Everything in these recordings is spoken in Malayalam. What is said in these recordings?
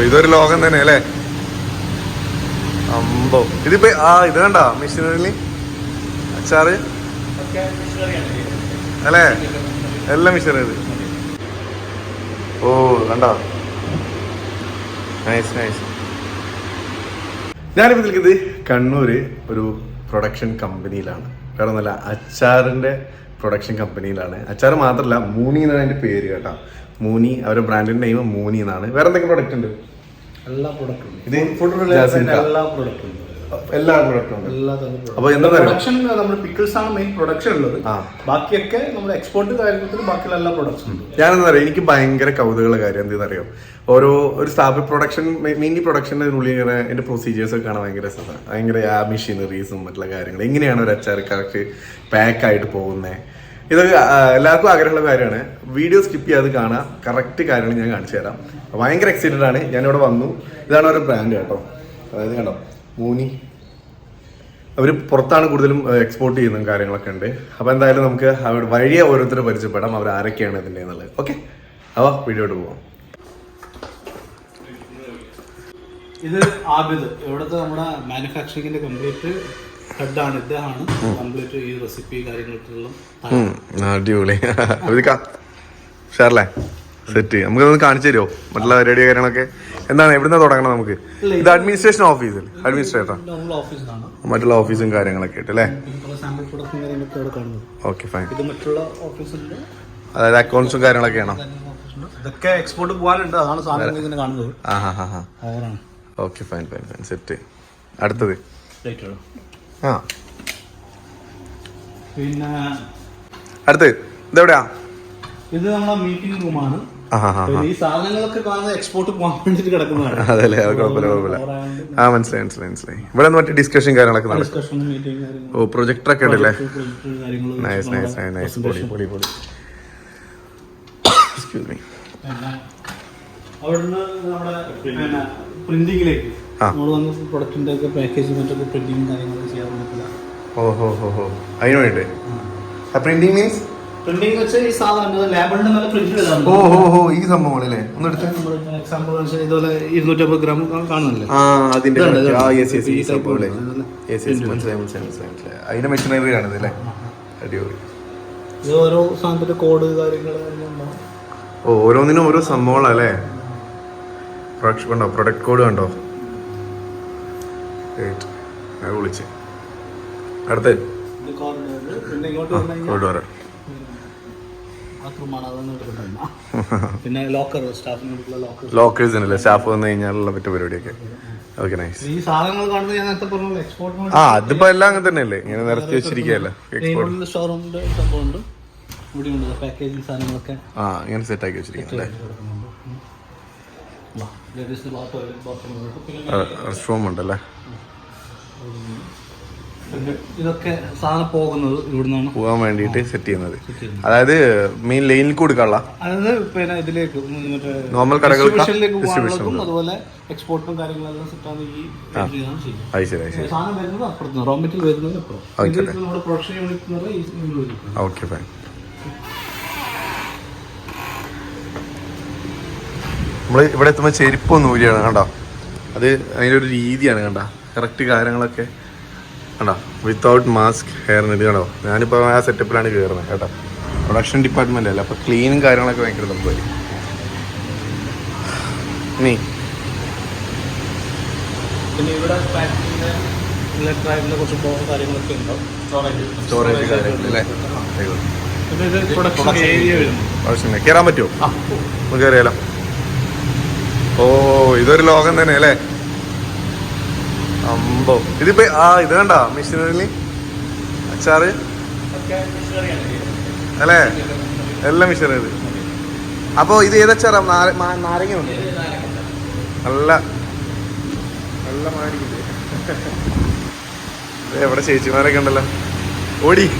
ഇതൊരു ലോകം തന്നെ അല്ലേ? അമ്പോ. ഇതിപ്പോ ആ ഇത് കണ്ട മിഷനറി? അച്ചാറ്? അല്ലേ? എല്ലാം മെഷീനറി. ഓ കണ്ടോ? നൈസ് നൈസ് ഞാനിപ്പോൾ നിൽക്കുന്നത് കണ്ണൂര് ഒരു പ്രൊഡക്ഷൻ കമ്പനിയിലാണ് കാരണം നല്ല അച്ചാറിന്റെ പ്രൊഡക്ഷൻ കമ്പനിയിലാണ് അച്ചാർ മാത്രമല്ല മൂനി എന്നാണ് അതിന്റെ പേര് കേട്ടോ. മൂനി അവരുടെ ബ്രാൻഡിന്റെ നെയിം മൂനി എന്നാണ്. വേറെ എന്തെങ്കിലും പ്രൊഡക്റ്റ് ഉണ്ട്? എല്ലാ പ്രൊഡക്റ്റും ഇത് ഫുഡ്. എല്ലാ പ്രൊഡക്റ്റും എല്ലാ പ്രൊഡക്റ്റും എല്ലാ അപ്പൊ എന്താ പറയുക? പ്രൊഡക്ഷൻ നമ്മുടെ പിക്കിൾസ് ആണ് മെയിൻ പ്രൊഡക്ഷൻ ഉള്ളത്. ബാക്കിയൊക്കെ നമ്മുടെ എക്സ്പോർട്ട് കാര്യത്തിൽ ബാക്കിയുള്ള എല്ലാ പ്രൊഡക്ട്സും ഉണ്ട്. ഞാനെന്താ പറയുക? എനിക്ക് ഭയങ്കര കൗതുകമുള്ള കാര്യം എന്തെന്നറിയോ അറിയോ? ഓരോ ഒരു സ്ഥാപന പ്രൊഡക്ഷൻ മെയിൻലി പ്രൊഡക്ഷന്റെ ഉള്ളിൽ ഇങ്ങനെ എന്റെ പ്രൊസീജിയേഴ്സ് ഒക്കെ കാണാൻ ഭയങ്കര രസമാണ്. ഭയങ്കര ആ മെഷീനറീസും മറ്റുള്ള കാര്യങ്ങൾ. എങ്ങനെയാണ് ഒരു അച്ചാർ കറക്റ്റ് പാക്ക് ആയിട്ട് പോകുന്നത് ഇത് എല്ലാവർക്കും ആഗ്രഹമുള്ള കാര്യമാണ്. വീഡിയോ സ്കിപ്പ് ചെയ്യാതെ കാണാം. കറക്റ്റ് കാര്യങ്ങൾ ഞാൻ കാണിച്ചു തരാം. ഭയങ്കര എക്സൈറ്റഡ് ആണ്. ഞാനിവിടെ വന്നു. ഇതാണ് ഒരു ബ്രാൻഡ് കേട്ടോ. അതായത് കണ്ടോ? മൂനി. അവർ പുറത്താണ് കൂടുതലും എക്സ്പോർട്ട് ചെയ്യുന്ന കാര്യങ്ങളൊക്കെ ഉണ്ട്. അപ്പോൾ എന്തായാലും നമുക്ക് അവരുടെ വഴിയെ ഓരോരുത്തരെ പരിചയപ്പെടാം അവർ ആരൊക്കെയാണ് ഇതിന്റെ എന്നുള്ളത് ഓക്കെ അപ്പോൾ വീഡിയോട്ട് പോവാം. ഇത് ആബിദ്. ഇവിടുത്തെ നമ്മുടെ മാനുഫാക്ചറിങ്ങിന്റെ കംപ്ലീറ്റ് ഹെഡാണ് ഇദ്ദേഹമാണ് കംപ്ലീറ്റ് ഈ റെസിപ്പി കാര്യങ്ങൾക്കെല്ലാം അടിപൊളി. സെറ്റ് നമുക്കൊന്ന് കാണിച്ചു തരുമോ മറ്റുള്ള പരിപാടി കാര്യങ്ങളൊക്കെ? എന്താണ് എവിടുന്ന തുടങ്ങണം നമുക്ക്? ഇത് അഡ്മിനിസ്ട്രേഷൻ ഓഫീസിൽ അഡ്മിനിസ്ട്രേറ്റർ മറ്റുള്ള ഓഫീസും കാര്യങ്ങളൊക്കെ ആയിട്ട് അല്ലേ? കാര്യങ്ങളൊക്കെ ഓക്കെ ഫൈൻ അതായത് അക്കൗണ്ട്സും കാര്യങ്ങളൊക്കെയാണോ ഇതൊക്കെ എക്സ്പോർട്ട് പോകാനുണ്ട്. അതാണ് ഇങ്ങനെ കാണുന്നത്. Okay fine fine fine set അടുത്തത്. ആ. പിന്നെ അടുത്തത്. ഇതെവിടെയാ? ഇത് നമ്മളെ മീറ്റിംഗ് റൂമാണ് ഈ സാധനങ്ങളൊക്കെ കാണുന്നത് എക്സ്പോർട്ട് പോകാൻ വേണ്ടിട്ട് കിടക്കുന്നതാണ്. അതല്ലേ അത് കുഴപ്പമില്ല കുഴപ്പമില്ല. ആ മനസ്സിലായി മനസ്സിലായി മനസ്സിലായി. ഇവിടെ മറ്റേ ഡിസ്കഷൻ കാര്യങ്ങളൊക്കെ നടക്കും. ഓ പ്രൊജക്ടർ ഒക്കെ ഉണ്ടല്ലേ? നൈസ് നൈസ് നൈസ് നൈസ് പൊളി പൊളി പൊളി. എക്സ്ക്യൂസ് മീ അവിടുന്ന് നമ്മുടെ പ്രിന്റിങ്ങിലേക്ക് നമ്മൾ വന്ന് പ്രൊഡക്റ്റിന്റെ ഒക്കെ പാക്കേജ് മറ്റൊക്കെ പ്രിന്റിങ് കാര്യങ്ങളൊക്കെ ചെയ്യാൻ പറ്റില്ല. ഓ ഹോ ഹോ ഹോ. അതിന് വേണ്ടി ആ. പ്രിന്റിംഗ് മീൻസ് പ്രിന്റിംഗ് വെച്ച് ഈ സാധനം ലേബിളിന്റെ മേലെ പ്രിന്റ് ചെയ്താണ്. ഓ ഓ ഓ ഈ സംഭവമാണ് അല്ലേ ഒന്ന് എടുത്ത് എക്സാമ്പിൾ ഇതുപോലെ ഇരുന്നൂറ്റമ്പത് ഗ്രാം കാണുന്നില്ലേ ആ അതിന്റെ ആ ഇതുണ്ട്. യെസ് യെസ് ഈ ഈ type സംഭവം അല്ലേ? ഉണ്ട്. യെസ് യെസ് മനസ്സിലായി മനസ്സിലായി മനസ്സിലായി മനസ്സിലായി. അതിന്റെ മെഷീനറി ആണത് അല്ലേ? അടിപൊളി. ഇത് ഓരോ സാധനത്തിന്റെ കോഡ് കാര്യങ്ങൾ ഓ ഓരോന്നിനും ഓരോ സംഭവങ്ങളല്ലേ പ്രൊഡക്റ്റ് കണ്ടോ? പ്രൊഡക്റ്റ് കോഡ് കണ്ടോ? വിളിച്ച്. അടുത്ത. ഇത് കോഡ് ഉണ്ട്. പിന്നെ ഇങ്ങോട്ട് വന്നു കഴിഞ്ഞാൽ കോഡ് പറയാം ബാത്റൂമാണ് അതൊന്നും എടുക്കണ്ട പിന്നെ ലോക്കർ ലോക്കേഴ്സ് ഉണ്ടല്ലേ? സ്റ്റാഫ് വന്നു കഴിഞ്ഞാലുള്ള മറ്റു പരിപാടിയൊക്കെ. ഓക്കെ നൈസ് ഈ സാധനങ്ങൾ കാണുന്നത് ഞാൻ നേരത്തെ പറഞ്ഞ എക്സ്പോർട്ട് ആ അതിപ്പോ എല്ലാം അങ്ങനെ തന്നെയല്ലേ? ഇങ്ങനെ നിരത്തി വെച്ചിരിക്കുകയല്ല? എക്സ്പോർട്ട് ഷോറൂമിന്റെ സംഭവമുണ്ട്. ഇവിടെ ഉണ്ട് പാക്കേജിങ് സാധനങ്ങളൊക്കെ. ആ ഇങ്ങനെ സെറ്റ് ആക്കി വെച്ചിരിക്കുന്നല്ലേ റെസ്റ്റ് റൂം ഉണ്ടല്ലേ? ഇതൊക്കെ സാധനം പോകുന്നത് ഇവിടുന്നാണ് പോകാൻ വേണ്ടിയിട്ട് സെറ്റ് ചെയ്യുന്നത്. അതായത് മെയിൻ ലൈനിൽ കൊടുക്കാനുള്ള അതായത് പിന്നെ ഇതിലേക്ക് നോർമൽ കടകൾക്ക് അതുപോലെ എക്സ്പോർട്ടും കാര്യങ്ങളെല്ലാം സെറ്റാണ് ഈ സാധനം വരുന്നത് അപ്പുറത്ത് റോ മെറ്റീരിയൽ വരുന്നത് അപ്പുറം. നമ്മുടെ പ്രൊഡക്ഷൻ യൂണിറ്റ് ഓക്കെ ഫൈൻ നമ്മൾ ഇവിടെ എത്തുമ്പോൾ ചെരുപ്പൊന്നും ഊരിയാണ് കണ്ടോ? അത് അതിന്റെ ഒരു രീതിയാണ് കണ്ട? കറക്റ്റ് കാര്യങ്ങളൊക്കെ. കണ്ടോ? വിത്തൗട്ട് മാസ്ക് ഹെയർ ഇത് കണ്ടോ? ഞാനിപ്പോൾ ആ സെറ്റപ്പിലാണ് കയറുന്നത് കേട്ടോ. പ്രൊഡക്ഷൻ ഡിപ്പാർട്ട്മെന്റ് അല്ല? അപ്പോൾ ക്ലീനും കാര്യങ്ങളൊക്കെ ഭയങ്കര സംഭവം ഇനി. പിന്നെ ഇവിടെ സ്റ്റോറേജ് കയറാൻ പറ്റുമോ? നമുക്ക് അറിയാലോ ഓ ഇതൊരു ലോകം തന്നെ അല്ലേ അമ്പോ. ഇതിപ്പോ ആ ഇത് കണ്ട? മെഷീനറിയിൽ അച്ചാറ്? അല്ലേ? എല്ലാം മിഷനറി അപ്പോ ഇത് ഏതച്ചാറാ? നാര- നാരങ്ങ ഉണ്ട്? നല്ല നല്ല മാടിക്കില്ലേ എവിടെ ചേച്ചിമാരൊക്കെ ഉണ്ടല്ലോ. ഓടി.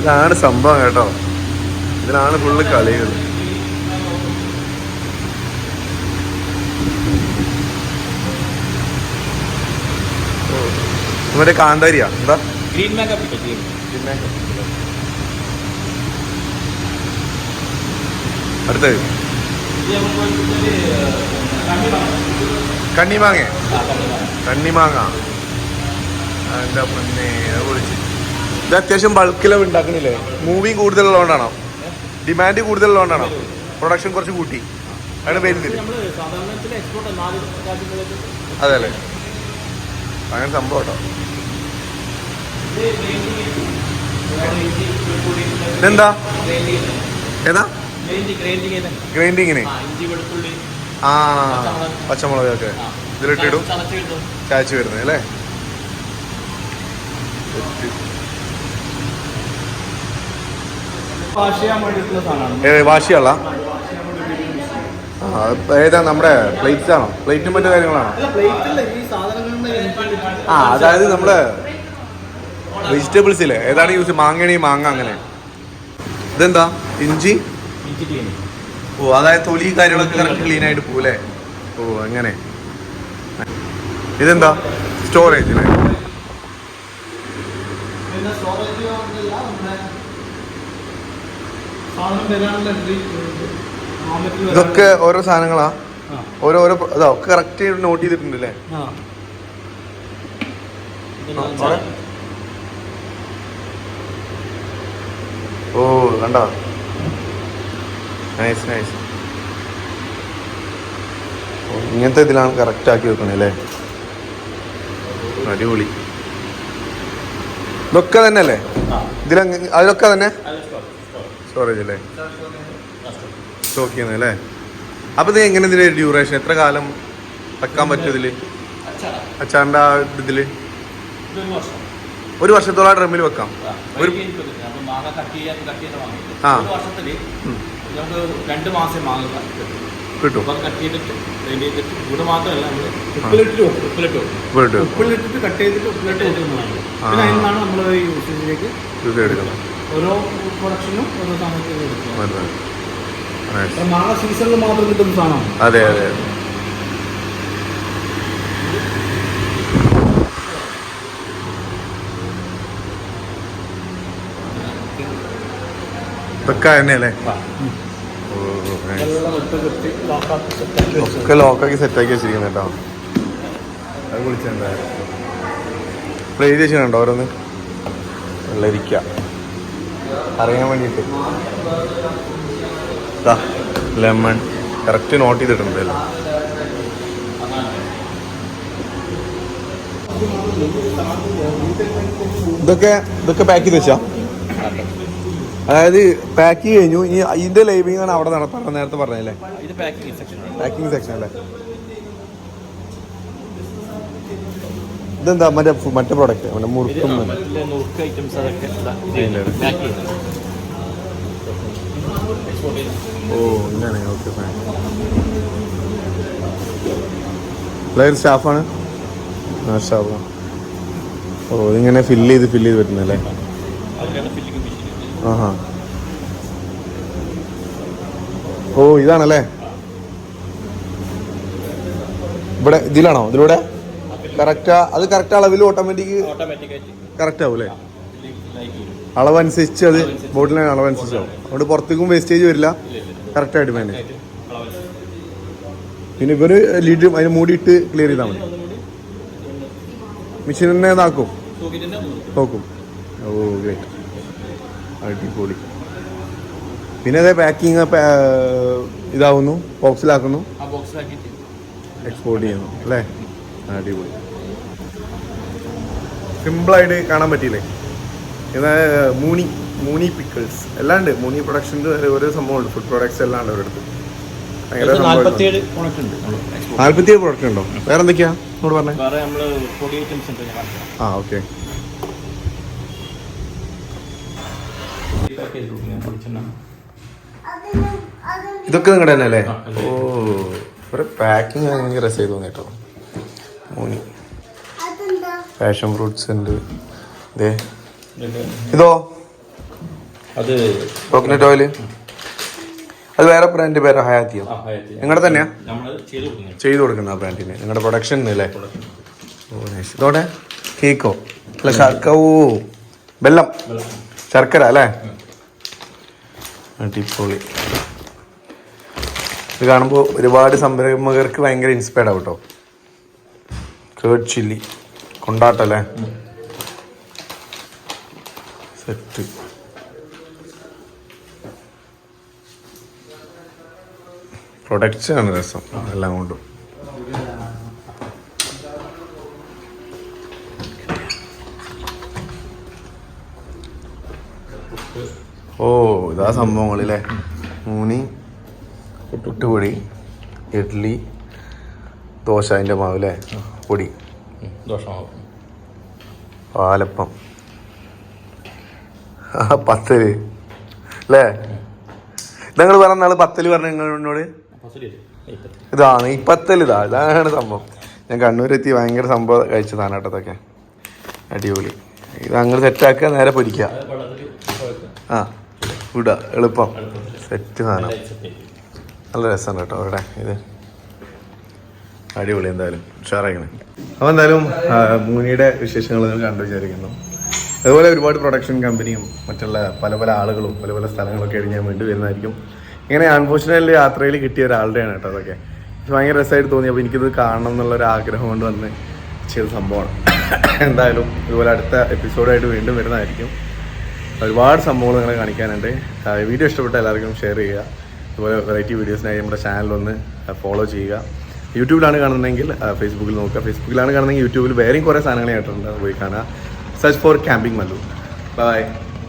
ഇതാണ് സംഭവം കേട്ടോ. ഇതിലാണ് ഫുള്ള് കളികൾ മറ്റേ കാന്താരിയാ. എന്താ? ഗ്രീൻ മേക്കപ്പ് അടുത്തത്. വെച്ചിട്ട് കണ്ണിമാങ്ങ കണ്ണിമാങ്ങ എന്താ പിന്നെ? ഇത് അത്യാവശ്യം ബൾക്കിലും ഉണ്ടാക്കണില്ലേ? മൂവിങ് കൂടുതലുള്ളതുകൊണ്ടാണോ? ഡിമാൻഡ് കൂടുതലുള്ളതുകൊണ്ടാണോ? പ്രൊഡക്ഷൻ കുറച്ച് കൂട്ടി. അങ്ങനെ വരുന്നില്ല അല്ലേ? അങ്ങനെ സംഭവം കേട്ടോ ഇത് ഗ്രൈൻഡിങ് ഇഞ്ചി വെളുത്തുള്ളി ഇതെന്താ? ഏതാ? ഗ്രൈൻഡിങ്ങിന്. ആ പച്ചമുളക് ഒക്കെ ഇതിലിട്ടിടും. ചായച്ച് വരുന്നത് അല്ലേ? വാഷ് ആ ഏതാ നമ്മുടെ പ്ലേറ്റ്സ് ആണോ? പ്ലേറ്റും മറ്റു കാര്യങ്ങളാണോ? ആ അതായത് നമ്മുടെ വെജിറ്റബിൾസ് ഇല്ലേ? ഏതാണ് യൂസ് മാങ്ങണി മാങ്ങ അങ്ങനെ. ഇതെന്താ? ഇഞ്ചി? ഓ അതായത് തൊലി കാര്യങ്ങളൊക്കെ കറക്റ്റ് ക്ലീൻ ആയിട്ട് പോകൂലേ ഓ അങ്ങനെ. ഇതെന്താ? സ്റ്റോറേജ് അല്ലേ ഇതൊക്കെ ഓരോ സാധനങ്ങളാ? ഓരോരോ ഓരോ ഓരോ ഇതാ ഒക്കെ കറക്റ്റ് നോട്ട് ചെയ്തിട്ടുണ്ടല്ലേ? ആ ആ, അവിടെ. ഓ കണ്ട? നൈസ് നൈസ് ഇങ്ങനത്തെ ഇതിലാണ് കറക്റ്റ് ആക്കി വെക്കണേ അല്ലേ? അടിപൊളി. ഇതൊക്കെ തന്നെ? അല്ലേ ഇതിൽ ഇതില അതിലൊക്കെ തന്നെ. സ്റ്റോറേജ് അല്ലേ സ്റ്റോക്ക് ചെയ്യുന്നത് അല്ലേ? അപ്പൊ ഇത് എങ്ങനെ ഇതിന്റെ ഡ്യൂറേഷൻ എത്ര കാലം വെക്കാൻ പറ്റും ഇതിൽ? അച്ചാറാ. അച്ചാറിന്റെ ആ ഇതിൽ? ഒരു വർഷത്തോളം ഡ്രമ്മിൽ വെക്കാം. ഒരു ആ. നമുക്ക് രണ്ട് മാസം മാങ്ങ കിട്ടും കിട്ടും. അപ്പം കട്ട് ചെയ്തിട്ട് ഗ്രൈൻഡ് ചെയ്തിട്ട് ഇവിടെ മാത്രമല്ല നമ്മൾ ഉപ്പിലിട്ട് ഉപ്പിലിട്ട് വെക്കും. വീട്ട് ഉപ്പിലിട്ടിട്ട് കട്ട് ചെയ്തിട്ട് ഉപ്പിലിട്ട് വെക്കുന്നതാണ് പിന്നെ അതിൽ നിന്നാണ് നമ്മൾ യൂസേജിലേക്ക് ഇത് എടുക്കണം ഓരോ പ്രൊഡക്ഷനും ഓരോ സമയത്ത്. അപ്പോൾ മാങ്ങ സീസണിൽ മാത്രം കിട്ടുന്ന സാധനമാണ്. അതെ അതെ ഇതൊക്കെ തന്നെയല്ലേ ഓ, nice. എല്ലാം ഇട്ട് കെട്ടി ലോക്കാക്കി സെറ്റാക്കി തന്നെയല്ലേ? ഒക്കെ ലോക്കാക്കി സെറ്റാക്കി വെച്ചിരിക്കുന്നത് കേട്ടോ. അത് കുളിച്ചിട്ടുണ്ടായിരുന്നു പ്ലേ ചെയ്തിട്ടുണ്ടോ ഓരോന്ന്? വെള്ളരിക്ക അറിയാൻ വേണ്ടിയിട്ട്. ലെമൺ കറക്റ്റ് നോട്ട് ചെയ്തിട്ടുണ്ട് അല്ലേ ഇതൊക്കെ ഇതൊക്കെ പാക്ക് ചെയ്ത് വെച്ചാ? അതായത് പാക്ക് കഴിഞ്ഞു. ഇനി ഇതിന്റെ ലൈവിംഗ് ആണ് അവിടെ നടത്താറ് നേരത്തെ പറഞ്ഞല്ലേ ഇത് പാക്കിംഗ് സെക്ഷൻ അല്ലേ? ഇതെന്താ? മറ്റേ മറ്റേ പ്രോഡക്റ്റ് മറ്റേ മുറുക്കും നുറുക്ക് ഐറ്റംസ് അതൊക്കെ ഓ ഇങ്ങനെ ഓക്കെ സ്റ്റാഫാണ് ആ സ്റ്റാഫ് ഓ ഇതിങ്ങനെ ഫില്ല് ചെയ്ത് ഫില്ല് ചെയ്ത് പറ്റുന്നല്ലേ ആഹാ. ഓ ഇതാണല്ലേ? ഇവിടെ ഇതിലാണോ? ഇതിലൂടെ? കറക്റ്റ് അത് കറക്റ്റ് അളവിൽ ഓട്ടോമാറ്റിക് കറക്റ്റ് ആവും അല്ലേ ലൈക്ക് ചെയ്യും അളവനുസരിച്ച് അത് ബോട്ടിലാണ് അളവനുസരിച്ചാവും അതുകൊണ്ട് പുറത്തേക്കും വേസ്റ്റേജ് വരില്ല. കറക്റ്റ് ആയിട്ട് മാനേജ് പിന്നെ ഇവർ ലീഡ് അതിന് മൂടിയിട്ട് ക്ലിയർ ചെയ്താൽ മതി. മെഷീൻ തന്നെ ഇതാക്കും. നോക്കും ഓ ഗ്രേറ്റ് അടിപൊളി. പിന്നെ അതേ പാക്കിങ് ഇതാവുന്നു ബോക്സിലാക്കുന്നു എക്സ്പോർട്ട് ചെയ്യുന്നു അല്ലേ? അടിപൊളി. സിമ്പിളായിട്ട് കാണാൻ പറ്റിയില്ലേ? എന്നാൽ മൂണി മൂണി പിക്കിൾസ് എല്ലാം ഉണ്ട്. മൂണി പ്രൊഡക്ഷന്റെ ഓരോ സംഭവമുണ്ട്. ഫുഡ് പ്രൊഡക്ട്സ് എല്ലാം ഉണ്ട് അവരുടെ അടുത്ത്. നാല്പത്തിയേഴ് പ്രൊഡക്റ്റ് ഉണ്ടോ വേറെ എന്തൊക്കെയാ പറഞ്ഞേ ആ ഓക്കെ ഞാൻ. ഇതൊക്കെ നിങ്ങളുടെ തന്നെ അല്ലേ? ഓ ഒരു പാക്കിങ് ഭയങ്കര രസമായി തോന്നി കേട്ടോ. മൂണി പാഷൻ ഫ്രൂട്ട്സ് ഉണ്ട്. ഇതേ ഇതോ? അത് കോക്കനട്ട് ഓയിൽ അത് വേറെ ബ്രാൻഡ് പേര് ഹയാത്തിയോ. നിങ്ങളുടെ തന്നെയാ? ചെയ്ത് കൊടുക്കുന്ന ആ ബ്രാൻഡിന് നിങ്ങളുടെ പ്രൊഡക്ഷൻ അല്ലേ? ഓ നൈസ് ഇതോടെ കേക്കോ? അല്ല ശർക്ക ബെല്ലം വെള്ളം. ശർക്കര അല്ലേ? അടിപൊളി. ഇത് കാണുമ്പോൾ ഒരുപാട് സംരംഭകർക്ക് ഭയങ്കര ഇൻസ്പയർഡ് ആവും കേട്ടോ കേർഡ് ചില്ലി കൊണ്ടാട്ടല്ലേ? സെറ്റ് പ്രൊഡക്ട്സ് ആണ് രസം. എല്ലാം കൊണ്ടും. ഓ ഇതാ സംഭവങ്ങളില്ലേ. മൂനി പുട്ടുപൊടി ഇഡ്ഡലി ദോശ അതിന്റെ മാവ് അല്ലേ പൊടി. ദോശമാവ്. പാലപ്പം. പത്തൽ. അല്ലേ നിങ്ങൾ പറഞ്ഞ നാൾ പത്തൽ പറഞ്ഞ നിങ്ങളോട് ഇതാണ് ഈ പത്തൽ ഇതാ ഇതാണ് സംഭവം. ഞാൻ കണ്ണൂരെത്തി ഭയങ്കര സംഭവം കഴിച്ചതാണ് കേട്ടോ അടിപൊളി. ഇത് അങ്ങനെ സെറ്റാക്കുക നേരെ പൊരിക്കുക. ആ. വിടുക എളുപ്പം. സെറ്റ് സാധനം. നല്ല രസമാണ് കേട്ടോ അവിടെ ഇത് അടിപൊളി എന്തായാലും. ഉഷാറായിക്കണേ. അപ്പോൾ എന്തായാലും മൂനിയുടെ വിശേഷങ്ങൾ നിങ്ങൾ കണ്ടു വിചാരിക്കുന്നു. അതുപോലെ ഒരുപാട് പ്രൊഡക്ഷൻ കമ്പനിയും മറ്റുള്ള പല പല ആളുകളും പല പല സ്ഥലങ്ങളൊക്കെ ആയിട്ട് ഞാൻ വേണ്ടി വരുന്നതായിരിക്കും. ഇങ്ങനെ അൺഫോർച്ചുനേറ്റ്ലി യാത്രയിൽ കിട്ടിയ ഒരാളുടെയാണ് കേട്ടോ അതൊക്കെ. പക്ഷെ ഭയങ്കര രസമായിട്ട് തോന്നി. അപ്പോൾ എനിക്കിത് കാണണം എന്നുള്ള ഒരു ആഗ്രഹം കൊണ്ട് വന്ന് ചെയ്ത സംഭവമാണ്. എന്തായാലും ഇതുപോലെ അടുത്ത എപ്പിസോഡായിട്ട് വീണ്ടും വരുന്നതായിരിക്കും. ഒരുപാട് സംഭവങ്ങൾ നിങ്ങളെ കാണിക്കാനുണ്ട്. വീഡിയോ ഇഷ്ടപ്പെട്ട എല്ലാവർക്കും ഷെയർ ചെയ്യുക. അതുപോലെ വെറൈറ്റി വീഡിയോസിനായി നമ്മുടെ ചാനലൊന്ന് ഫോളോ ചെയ്യുക. യൂട്യൂബിലാണ് കാണുന്നതെങ്കിൽ ഫേസ്ബുക്കിൽ നോക്കുക. ഫേസ്ബുക്കിലാണ് കാണുന്നതെങ്കിൽ യൂട്യൂബിൽ വേറെയും കുറേ സാധനങ്ങൾ കേട്ടിട്ടുണ്ട് പോയി കാണുക. Search for camping Mallu bye